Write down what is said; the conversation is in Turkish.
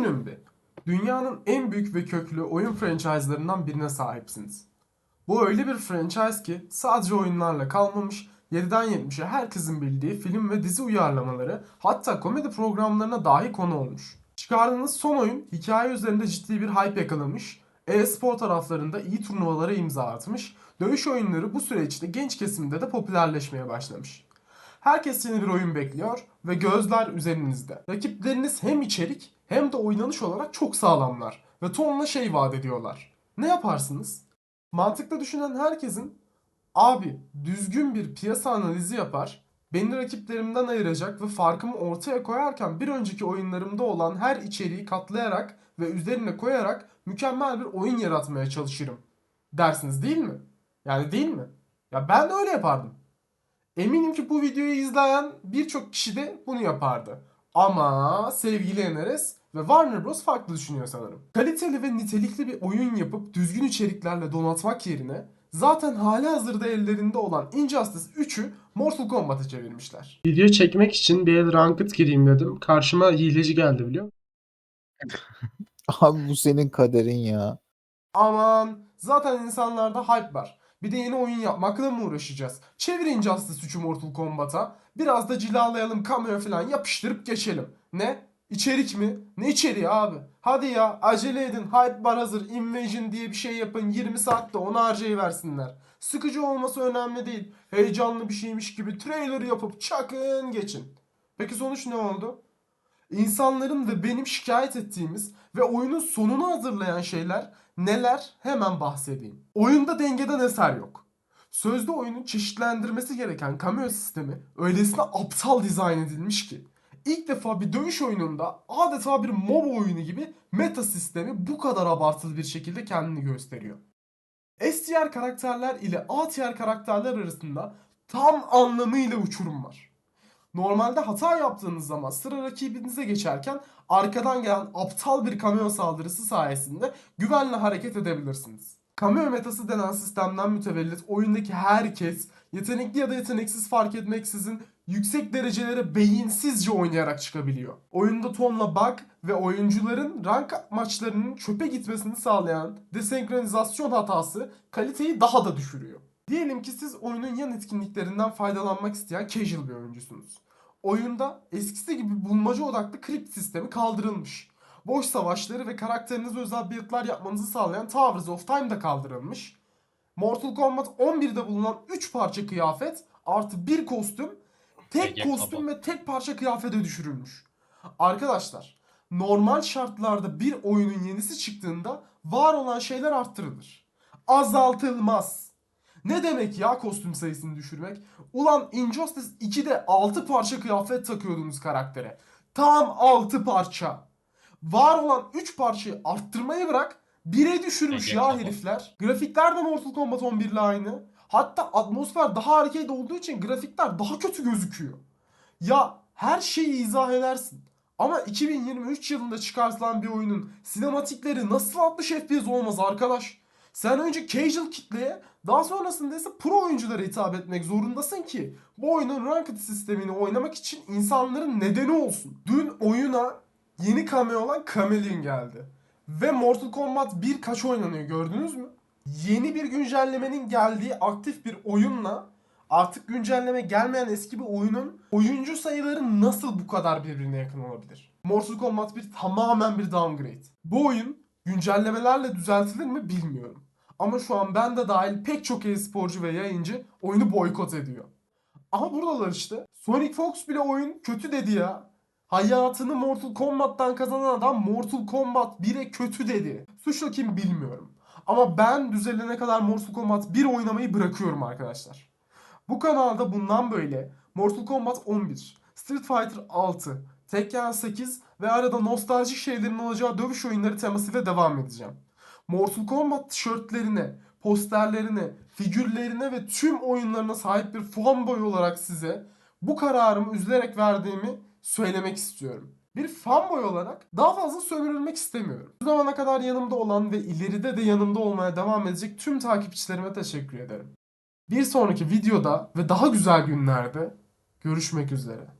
Düşünün bir. Dünyanın en büyük ve köklü oyun franchise'larından birine sahipsiniz. Bu öyle bir franchise ki sadece oyunlarla kalmamış, 7'den 70'e herkesin bildiği film ve dizi uyarlamaları hatta komedi programlarına dahi konu olmuş. Çıkardığınız son oyun hikaye üzerinde ciddi bir hype yakalamış, e-spor taraflarında iyi turnuvalara imza atmış, dövüş oyunları bu süre içinde genç kesimde de popülerleşmeye başlamış. Herkes yeni bir oyun bekliyor ve gözler üzerinizde. Rakipleriniz hem içerik hem de oynanış olarak çok sağlamlar ve tonla şey vaat ediyorlar. Ne yaparsınız? Mantıklı düşünen herkesin abi düzgün bir piyasa analizi yapar, beni rakiplerimden ayıracak ve farkımı ortaya koyarken bir önceki oyunlarımda olan her içeriği katlayarak ve üzerine koyarak mükemmel bir oyun yaratmaya çalışırım dersiniz değil mi? Yani değil mi? Ya ben de öyle yapardım. Eminim ki bu videoyu izleyen birçok kişi de bunu yapardı. Ama sevgili NRS ve Warner Bros. farklı düşünüyor sanırım. Kaliteli ve nitelikli bir oyun yapıp düzgün içeriklerle donatmak yerine zaten hali hazırda ellerinde olan Injustice 3'ü Mortal Kombat'a çevirmişler. Video çekmek için bir el ranked gireyim dedim. Karşıma hileci geldi biliyor musun? Abi bu senin kaderin ya. Aman zaten insanlarda hype var. Bir de yeni oyun yapmakla mı uğraşacağız? Çevir Injustice 3'ü Mortal Kombat'a. Biraz da cilalayalım, cameo falan yapıştırıp geçelim. Ne? İçerik mi? Ne içeriği abi? Hadi ya acele edin. Hype var hazır. Invasion diye bir şey yapın. 20 saatte onu harcayıversinler. Sıkıcı olması önemli değil. Heyecanlı bir şeymiş gibi trailer yapıp çakın geçin. Peki sonuç ne oldu? İnsanların ve benim şikayet ettiğimiz ve oyunun sonunu hazırlayan şeyler neler hemen bahsedeyim. Oyunda dengeden eser yok. Sözde oyunun çeşitlendirmesi gereken cameo sistemi öylesine aptal dizayn edilmiş ki ilk defa bir dövüş oyununda adeta bir MOBA oyunu gibi meta sistemi bu kadar abartılı bir şekilde kendini gösteriyor. S tier karakterler ile A tier karakterler arasında tam anlamıyla uçurum var. Normalde hata yaptığınız zaman sıra rakibinize geçerken arkadan gelen aptal bir cameo saldırısı sayesinde güvenle hareket edebilirsiniz. Cameo metası denen sistemden mütevellit oyundaki herkes yetenekli ya da yeteneksiz fark etmeksizin yüksek derecelere beyinsizce oynayarak çıkabiliyor. Oyunda tonla bug ve oyuncuların rank maçlarının çöpe gitmesini sağlayan desenkronizasyon hatası kaliteyi daha da düşürüyor. Diyelim ki siz oyunun yan etkinliklerinden faydalanmak isteyen casual bir oyuncusunuz. Oyunda eskisi gibi bulmaca odaklı kript sistemi kaldırılmış. Boş savaşları ve karakterinize özel build'lar yapmanızı sağlayan Towers of Time da kaldırılmış. Mortal Kombat 11'de bulunan 3 parça kıyafet artı bir kostüm tek kostüm ve tek parça kıyafete düşürülmüş. Arkadaşlar normal şartlarda bir oyunun yenisi çıktığında var olan şeyler arttırılır. Azaltılmaz. Ne demek ya kostüm sayısını düşürmek? Ulan Injustice 2'de 6 parça kıyafet takıyordunuz karaktere. Tam 6 parça. Var olan 3 parçayı arttırmayı bırak 1'e düşürmüş ya herifler. Grafikler de Mortal Kombat 11 ile aynı. Hatta atmosfer daha arcade olduğu için grafikler daha kötü gözüküyor. Ya her şeyi izah edersin. Ama 2023 yılında çıkartılan bir oyunun sinematikleri nasıl 60 FPS olmaz arkadaş? Sen önce casual kitleye daha sonrasında ise pro oyunculara hitap etmek zorundasın ki bu oyunun ranked sistemini oynamak için insanların nedeni olsun. Dün oyuna yeni cameo olan Chameleon geldi. Ve Mortal Kombat 1 kaç oynanıyor gördünüz mü? Yeni bir güncellemenin geldiği aktif bir oyunla artık güncelleme gelmeyen eski bir oyunun oyuncu sayıları nasıl bu kadar birbirine yakın olabilir? Mortal Kombat 1 tamamen bir downgrade. Bu oyun güncellemelerle düzeltilir mi bilmiyorum. Ama şu an ben de dahil pek çok e-sporcu ve yayıncı oyunu boykot ediyor. Ama buradalar işte. Sonic Fox bile oyun kötü dedi ya. Hayatını Mortal Kombat'tan kazanan adam Mortal Kombat 1'e kötü dedi. Suçlu kim bilmiyorum. Ama ben düzelene kadar Mortal Kombat 1 oynamayı bırakıyorum arkadaşlar. Bu kanalda bundan böyle Mortal Kombat 11, Street Fighter 6, Tekken 8 ve arada nostaljik şeylerin olacağı dövüş oyunları temasıyla devam edeceğim. Mortal Kombat tişörtlerine, posterlerine, figürlerine ve tüm oyunlarına sahip bir fanboy olarak size bu kararımı üzülerek verdiğimi söylemek istiyorum. Bir fanboy olarak daha fazla sömürülmek istemiyorum. Bu zamana kadar yanımda olan ve ileride de yanımda olmaya devam edecek tüm takipçilerime teşekkür ederim. Bir sonraki videoda ve daha güzel günlerde görüşmek üzere.